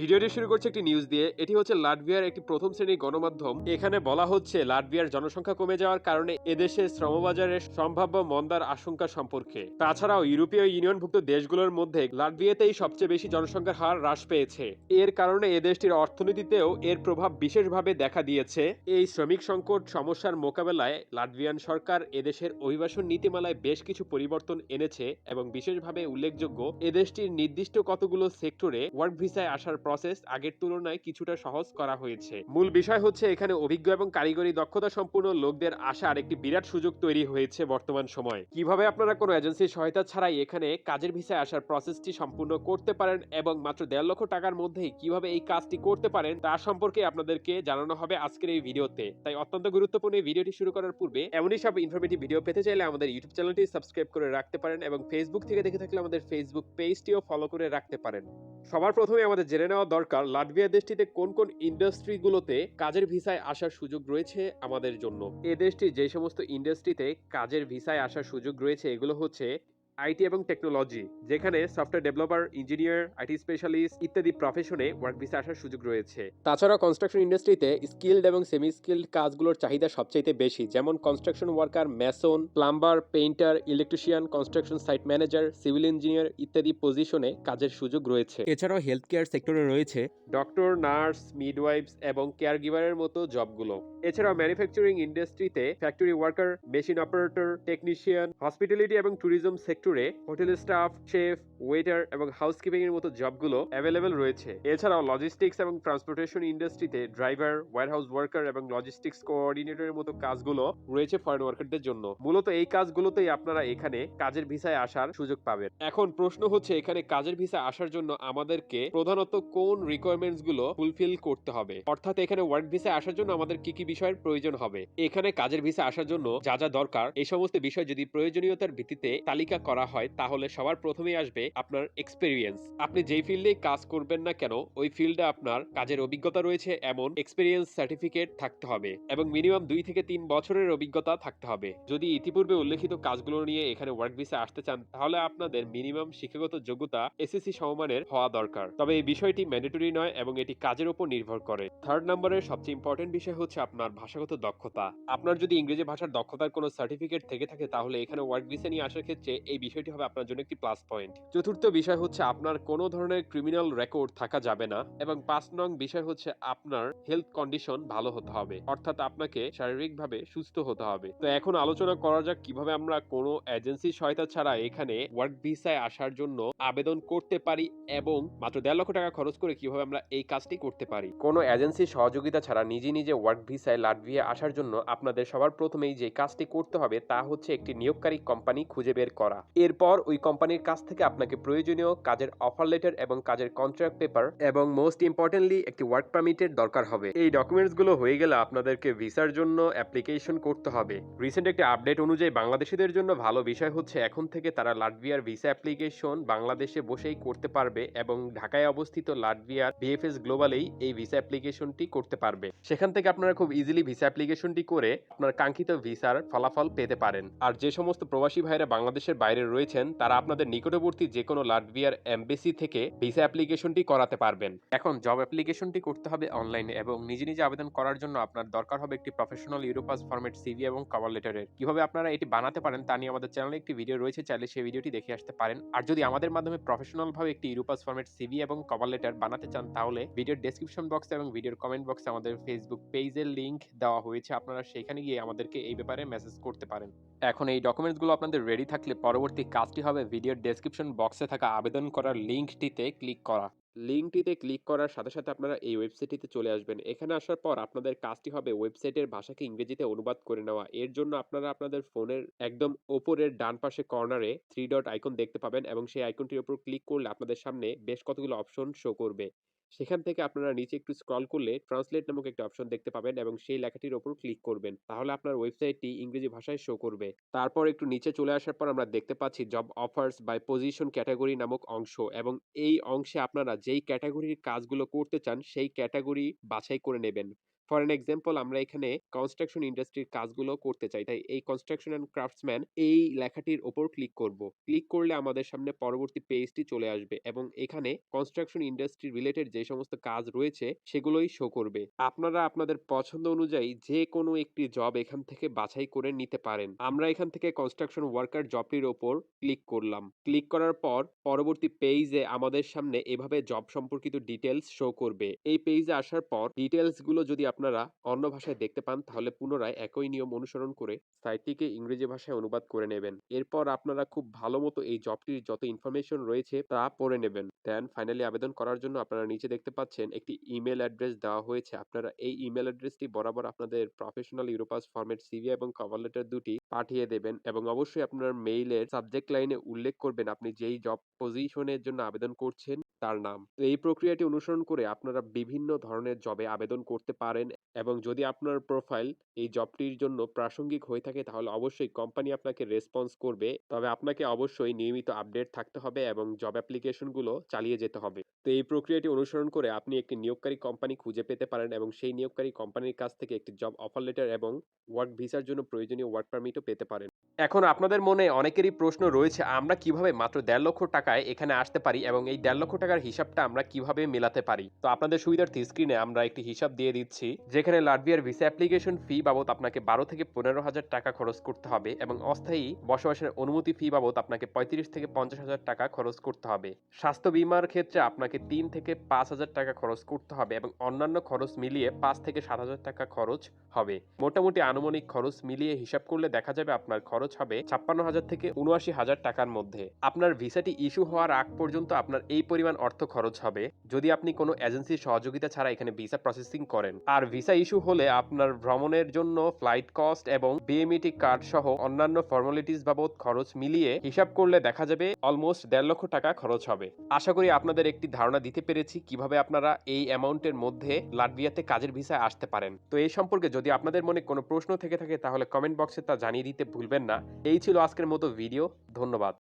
ভিডিওটি শুরু করছে একটি নিউজ দিয়ে। এটি হচ্ছে লাটভিয়ার একটি প্রথম শ্রেণির গণমাধ্যম। এখানে বলা হচ্ছে, লাটভিয়ার জনসংখ্যা কমে যাওয়ার কারণে এদেশে শ্রমবাজারের সম্ভাব্য মন্দার আশঙ্কা সম্পর্কে। তাছাড়াও ইউরোপীয় ইউনিয়নভুক্ত দেশগুলোর মধ্যে লাটভিয়াতেই সবচেয়ে বেশি জনসংখ্যার হার হ্রাস পেয়েছে। এর কারণে এদেশটির অর্থনীতিতেও এর প্রভাব বিশেষভাবে দেখা দিয়েছে। এই শ্রমিক সংকট সমস্যার মোকাবেলায় লাটভিয়ান সরকার এদেশের অভিবাসন নীতিমালায় বেশ কিছু পরিবর্তন এনেছে এবং বিশেষভাবে উল্লেখযোগ্য এদেশটির নির্দিষ্ট কতগুলো সেক্টরে ওয়ার্ক ভিসায় আসার প্রসেস আগের তুলনায় কিছুটা সহজ করা হয়েছে। মূল বিষয় হচ্ছে এখানে অভিজ্ঞ এবং কারিগরি দক্ষতা সম্পূর্ণ লোকদের আসার একটি বিরাট সুযোগ তৈরি হয়েছে বর্তমান সময়। কীভাবে আপনারা কোনো এজেন্সির সহায়তা ছাড়াই এখানে কাজের ভিসায় আসার প্রসেসটি সম্পূর্ণ করতে পারেন এবং মাত্র দেড় লক্ষ টাকার মধ্যেই কীভাবে এই কাজটি করতে পারেন তার সম্পর্কে আপনাদেরকে জানানো হবে আজকের এই ভিডিওতে। তাই অত্যন্ত গুরুত্বপূর্ণ এই ভিডিওটি শুরু করার পূর্বে এমনই সব ইনফরমেটিভ ভিডিও পেতে চাইলে আমাদের ইউটিউব চ্যানেলটি সাবস্ক্রাইব করে রাখতে পারেন এবং ফেসবুক থেকে দেখে থাকলে আমাদের ফেসবুক পেজটিও ফলো করে রাখতে পারেন। সবার প্রথমে আমাদের জেনে দরকার। লাটভিয়া দেশটিতে কোন কোন ইন্ডাস্ট্রিগুলোতে কাজের ভিসায় আসার সুযোগ রয়েছে আমাদের জন্য? এ দেশটি যে সমস্ত ইন্ডাস্ট্রিতে কাজের ভিসায় আসার সুযোগ রয়েছে, এগুলো হচ্ছে আইটি এবং টেকনোলজি যেখানে software developer engineer IT specialist ইত্যাদি প্রফেশনে ওয়ার্ক ভিসা আসার সুযোগ রয়েছে। তাছাড়া কনস্ট্রাকশন ইন্ডাস্ট্রিতে স্কিলড এবং সেমি স্কিলড কাজগুলোর চাহিদা সবচাইতে বেশি যেমন construction worker mason plumber painter electrician construction site manager civil engineer ইত্যাদি পজিশনে কাজের সুযোগ রয়েছে। এছাড়াও হেলথ কেয়ার সেক্টরে রয়েছে। ডক্টর নার্স মিডওয়াইফস এবং কেয়ার গিভারের মতো জবগুলো এছাড়াও ম্যানুফ্যাকচারিং ইন্ডাস্ট্রিতে factory worker machine operator technician hospitality এবং ট্যুরিজম সেক্টরে হোটেল স্টাফ শেফ ওয়েটার এবং হাউসকিপিং এর মতো জবগুলো অ্যাভেলেবেল রয়েছে। এছাড়াও লজিস্টিক্স এবং ট্রান্সপোর্টেশন ইন্ডাস্ট্রিতে ড্রাইভার ওয়ারহাউস ওয়ার্কার এবং লজিস্টিক্স কোঅর্ডিনেটরের মতো কাজগুলো রয়েছে ফরেন ওয়ার্কারদের জন্য। মূলত এই কাজগুলোতেই আপনারা এখানে কাজের ভিসায় আসার সুযোগ পাবেন। এখন প্রশ্ন হচ্ছে, এখানে কাজের ভিসা আসার জন্য আমাদেরকে প্রধানত কোন রিকোয়ারমেন্টসগুলো ফুলফিল করতে হবে? অর্থাৎ এখানে ওয়ার্ক ভিসা আসার জন্য আমাদের কি কি বিষয়ের প্রয়োজন হবে? এখানে কাজের ভিসা আসার জন্য যা যা দরকার, এই সমস্ত বিষয় যদি প্রয়োজনীয়তার ভিত্তিতে তালিকা করা হয়, তাহলে সবার প্রথমেই আসবে আপনার এক্সপেরিয়েন্স আপনি যেই ফিল্ডে কাজ করবেন না কেন, ওই ফিল্ডে আপনার কাজের অভিজ্ঞতা রয়েছে, এমন এক্সপেরিয়েন্স সার্টিফিকেট থাকতে হবে এবং মিনিমাম দুই থেকে তিন বছরের অভিজ্ঞতা থাকতে হবে। যদি ইতিপূর্বে উল্লেখিত কাজগুলো নিয়ে এখানে ওয়ার্ক ভিসা আসতে চান, তাহলে আপনাদের মিনিমাম শিক্ষাগত যোগ্যতা এসএসসি সমমানের হওয়া দরকার। তবে এই বিষয়টি ম্যান্ডেটরি নয় এবং এটি কাজের উপর নির্ভর করে। থার্ড নম্বরের সবচেয়ে ইম্পর্টেন্ট বিষয় হচ্ছে আপনার ভাষাগত দক্ষতা। আপনার যদি ইংরেজি ভাষার দক্ষতার কোনো সার্টিফিকেট থেকে থাকে, তাহলে এখানে ওয়ার্ক ভিসা নিয়ে আসার ক্ষেত্রে এই বিষয়টি হবে আপনার জন্য একটি প্লাস পয়েন্ট চতুর্থ বিষয় হচ্ছে আপনার কোনো ধরনের ক্রিমিনাল রেকর্ড থাকা যাবে না এবং পাঁচ নং বিষয় হচ্ছে আপনার হেলথ কন্ডিশন ভালো হতে হবে, অর্থাৎ আপনাকে শারীরিকভাবে সুস্থ হতে হবে। তো এখন আলোচনা করা যাক কীভাবে আমরা কোনো এজেন্সির সহায়তা ছাড়া এখানে ওয়ার্ক ভিসায় আসার জন্য আবেদন করতে পারি এবং মাত্র দেড় লক্ষ টাকা খরচ করে কীভাবে আমরা এই কাজটি করতে পারি। কোনো এজেন্সির সহযোগিতা ছাড়া নিজে নিজে ওয়ার্ক ভিসায় লাটভিয়া আসার জন্য আপনাদের সবার প্রথমেই যে কাজটি করতে হবে তা হচ্ছে একটি নিয়োগকারী কোম্পানি খুঁজে বের করা। এরপর ওই কোম্পানির কাছ থেকে আপনাকে প্রয়োজনীয় কাজের অফার লেটার এবং কাজের কন্ট্রাক্ট পেপার এবং মোস্ট ইম্পর্টেন্টলি একটি ওয়ার্ক পারমিটের দরকার হবে। এই ডকুমেন্টসগুলো হয়ে গেলে আপনাদেরকে ভিসার জন্য অ্যাপ্লিকেশন করতে হবে। রিসেন্ট একটি আপডেট অনুযায়ী বাংলাদেশিদের জন্য ভালো বিষয় হচ্ছে এখন থেকে তারা লাটভিয়ার ভিসা অ্যাপ্লিকেশন বাংলাদেশে বসেই করতে পারবে এবং ঢাকায় অবস্থিত লাটভিয়ার বিএফএস গ্লোবালেই এই ভিসা অ্যাপ্লিকেশনটি করতে পারবে। সেখান থেকে আপনারা খুব ইজিলি ভিসা অ্যাপ্লিকেশনটি করে আপনার কাঙ্ক্ষিত ভিসার ফলাফল পেতে পারেন। আর যে সমস্ত প্রবাসী ভাইরা বাংলাদেশের বাইরে রয়েছেন, তারা আপনাদের নিকটবর্তী যে কোনো লাটভিয়ার এমবেসি থেকে ভিসা অ্যাপ্লিকেশনটি করাতে পারবেন। এখন জব অ্যাপ্লিকেশনটি করতে হবে অনলাইনে এবং নিজে নিজে আবেদন করার জন্য আপনার দরকার হবে একটি প্রফেশনাল ইউরোপাস ফরম্যাট সিভি এবং কভার লেটারের। কীভাবে আপনারা এটি বানাতে পারেন তা নিয়ে আমাদের চ্যানেলে একটি ভিডিও রয়েছে, চাইলে সেই ভিডিওটি দেখে আসতে পারেন। আর যদি আমাদের মাধ্যমে প্রফেশনাল ভাবে একটি ইউরোপাস ফরম্যাট সিভি এবং কভার লেটার বানাতে চান, তাহলে ভিডিওর ডেসক্রিপশন বক্সে এবং ভিডিওর কমেন্ট বক্সে আমাদের ফেসবুক পেজের লিঙ্ক দেওয়া হয়েছে। আপনারা সেখানে গিয়ে আমাদেরকে এই ব্যাপারে মেসেজ করতে পারেন। এখন এই ডকুমেন্টসগুলো আপনাদের রেডি থাকলে পরবর্তী কাজটি হবে ভিডিওর ডেসক্রিপশন বক্সে থাকা আবেদন করার লিঙ্কটিতে ক্লিক করা। লিঙ্কটিতে ক্লিক করার সাথে সাথে আপনারা এই ওয়েবসাইটটিতে চলে আসবেন। এখানে আসার পর আপনাদের কাজটি হবে ওয়েবসাইটের ভাষাকে ইংরেজিতে অনুবাদ করে নেওয়া। এর জন্য আপনারা আপনাদের ফোনের একদম ওপরের ডান পাশে কর্নারে থ্রি ডট আইকন দেখতে পাবেন এবং সেই আইকনটির উপর ক্লিক করলে আপনাদের সামনে বেশ কতগুলো অপশন শো করবে। সেখান থেকে আপনারা নিচে একটু স্ক্রল করলে ট্রান্সলেট নামক একটা অপশন দেখতে পাবেন এবং সেই লেখাটির ওপর ক্লিক করবেন। তাহলে আপনার ওয়েবসাইটটি ইংরেজি ভাষায় শো করবে। তারপর একটু নিচে চলে আসার পর আমরা দেখতে পাচ্ছি job offers by position category নামক অংশ এবং এই অংশে আপনারা যেই ক্যাটাগরির কাজগুলো করতে চান, সেই ক্যাটাগরি বাছাই করে নেবেন। ফর এন এক্সাম্পল আমরা এখানে কনস্ট্রাকশন ইন্ডাস্ট্রির কাজগুলো করতে চাই। তাই এই কনস্ট্রাকশন অ্যান্ড ক্রাফটসম্যান এই লেখাটির ওপর ক্লিক করব। ক্লিক করলে আমাদের সামনে পরবর্তী পেজটি চলে আসবে এবং এখানে কনস্ট্রাকশন ইন্ডাস্ট্রি রিলেটেড যে সমস্ত কাজ রয়েছে সেগুলোই শো করবে। আপনারা আপনাদের পছন্দ অনুযায়ী যে কোনো একটি জব এখান থেকে বাছাই করে নিতে পারেন। আমরা এখান থেকে কনস্ট্রাকশন ওয়ার্কার জবটির ওপর ক্লিক করলাম। ক্লিক করার পর পরবর্তী পেজে আমাদের সামনে এভাবে জব সম্পর্কিত ডিটেলস শো করবে। এই পেজে আসার পর ডিটেলসগুলো যদি আপনারা অন্য ভাষায় দেখতে পান, তাহলে পুনরায় একই নিয়ম অনুসরণ করে সাইটটিকে ইংরেজি ভাষায় অনুবাদ করে নেবেন। এরপর আপনারা খুব ভালো মতো এই জবটির যত ইনফরমেশন রয়েছে, তা পড়ে নেবেন। দেন ফাইনালি আবেদন করার জন্য আপনারা নিচে দেখতে পাচ্ছেন একটি ইমেল অ্যাড্রেস দেওয়া হয়েছে। আপনারা এই ইমেল অ্যাড্রেসটি বরাবর আপনাদের প্রফেশনাল ইউরোপাস ফরম্যাট সিভি এবং কভার লেটার দুটি পাঠিয়ে দেবেন এবং অবশ্যই আপনার মেইলের সাবজেক্ট লাইনে উল্লেখ করবেন আপনি যেই জব পজিশনের জন্য আবেদন করছেন। তার নাম। এই প্রক্রিয়াটি অনুসরণ করে আপনারা বিভিন্ন ধরনের জবে আবেদন করতে পারেন এবং যদি আপনার প্রোফাইল এই জবটির জন্য প্রাসঙ্গিক হয়ে থাকে তাহলে অবশ্যই কোম্পানি আপনাকে রেসপন্স করবে। তবে আপনাকে অবশ্যই নিয়মিত আপডেট থাকতে হবে এবং জব অ্যাপ্লিকেশনগুলো চালিয়ে যেতে হবে। তো এই প্রক্রিয়াটি অনুসরণ করে আপনি একটি নিয়োগকারী কোম্পানি খুঁজে পেতে পারেন এবং সেই নিয়োগকারী কোম্পানির কাছ থেকে একটি জব অফার লেটার এবং ওয়ার্ক ভিসার জন্য প্রয়োজনীয় ওয়ার্ক পারমিটও পেতে পারেন। এখন আপনাদের মনে অনেকেরই প্রশ্ন রয়েছে, আমরা কীভাবে মাত্র দেড় লক্ষ টাকায় এখানে আসতে পারি এবং এই দেড় লক্ষ টাকার হিসাবটা আমরা কীভাবে মেলাতে পারি? তো আপনাদের সুবিধার্থে স্ক্রিনে আমরা একটি হিসাব দিয়ে দিচ্ছি, যেখানে লাটভিয়ার ভিসা অ্যাপ্লিকেশন ফি বাবদ আপনাকে বারো থেকে পনেরো হাজার টাকা খরচ করতে হবে এবং অস্থায়ী বসবাসের অনুমতি ফি বাবদ আপনাকে পঁয়ত্রিশ থেকে পঞ্চাশ হাজার টাকা খরচ করতে হবে। স্বাস্থ্য বীমার ক্ষেত্রে আপনাকে তিন থেকে পাঁচ হাজার টাকা খরচ করতে হবে এবং অন্যান্য খরচ মিলিয়ে পাঁচ থেকে সাত হাজার টাকা খরচ হবে। মোটামুটি আনুমানিক খরচ মিলিয়ে হিসাব করলে দেখা যাবে আপনার খরচ হবে ছাপ্পান্ন হাজার থেকে উনআশি হাজার টাকার মধ্যে। আপনার ভিসাটি ইস্যু হওয়ার আগ পর্যন্ত আপনার এই পরিমাণ অর্থ খরচ হবে যদি আপনি কোনো এজেন্সির সহযোগিতা ছাড়া এখানে ভিসা প্রসেসিং করেন। আর ভিসা ইস্যু হলে আপনার ভ্রমণের জন্য ফ্লাইট কস্ট এবং বিএমইটি কার্ড সহ অন্যান্য ফর্মালিটিস বাবদ খরচ মিলিয়ে হিসাব করলে দেখা যাবে অলমোস্ট দেড় লক্ষ টাকা খরচ হবে। আশা করি আপনাদের একটি ধারণা দিতে পেরেছি কীভাবে আপনারা এই অ্যামাউন্টের মধ্যে লাটভিয়াতে কাজের ভিসায় আসতে পারেন। তো এই সম্পর্কে যদি আপনাদের মনে কোনো প্রশ্ন থেকে থাকে তাহলে কমেন্ট বক্সে তা জানিয়ে দিতে ভুলবেন না। এই ছিল আজকের মতো ভিডিও। ধন্যবাদ।